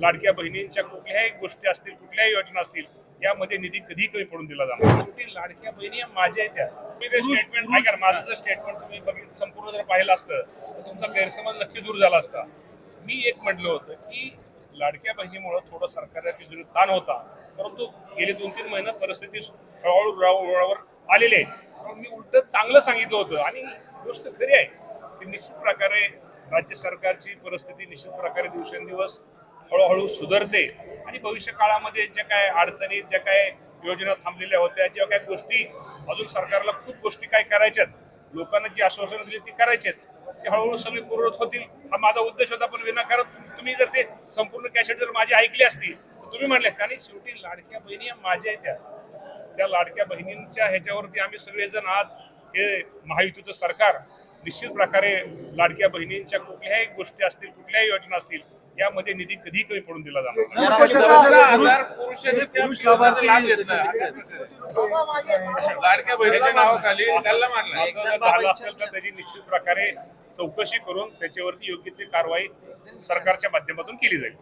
लाडक्या बहिणींच्या कुठल्याही गोष्टी असतील कुठल्याही योजना असतील यामध्ये निधी कधी कमी पडून दिला जाणार शेवटी लाडक्या बहिणी माझ्या आहेत त्या तुम्ही ते स्टेटमेंट ऐका ना, माझं जर स्टेटमेंट तुम्ही बघितलं संपूर्ण जर पाहिलं असतं तर तुमचा गैरसमज नक्की दूर झाला असता. मी एक म्हटलं होतं की लाडक्या बहिणीमुळे थोडं सरकारच्या तिजोरीत ताण होता. परंतु गेले दोन तीन महिने परिस्थिती हळूहळू रुळावर आलेली आहे. मी उलट चांगलं सांगितलं होतं. आणि गोष्ट खरी आहे की निश्चित प्रकारे राज्य सरकारची परिस्थिती निश्चित प्रकारे दिवसेंदिवस हळूहळू सुधारते. आणि भविष्य काळामध्ये ज्या काय अडचणी ज्या काय योजना थांबलेल्या होत्या ज्या काय गोष्टी अजून सरकारला खूप गोष्टी काय करायच्यात लोकांना जी आश्वासनं दिली ती करायची आहेत ते हळूहळू सगळी पूर्वत होतील. हा माझा उद्देश होता पण विनाकारण तुम्ही जर ते संपूर्ण कॅसेट जर माझी ऐकली असती तर तुम्ही म्हणले असते आणि शेवटी लाडक्या बहिणी माझ्या आहेत त्या. त्या लाडक्या बहिणींच्या ह्याच्यावरती आम्ही सगळेजण आज हे महायुतीचं सरकार निश्चित प्रकारे लाडक्या बहिणींच्या कुठल्याही गोष्टी असतील कुठल्याही योजना असतील यामध्ये निधी कधी कमी पडून दिला जाणार. लाडक्या बहिणीच्या नावाखाली त्याला मारला. त्याची निश्चित प्रकारे चौकशी करून त्याच्यावरती योग्य ती कारवाई सरकारच्या माध्यमातून केली जाईल.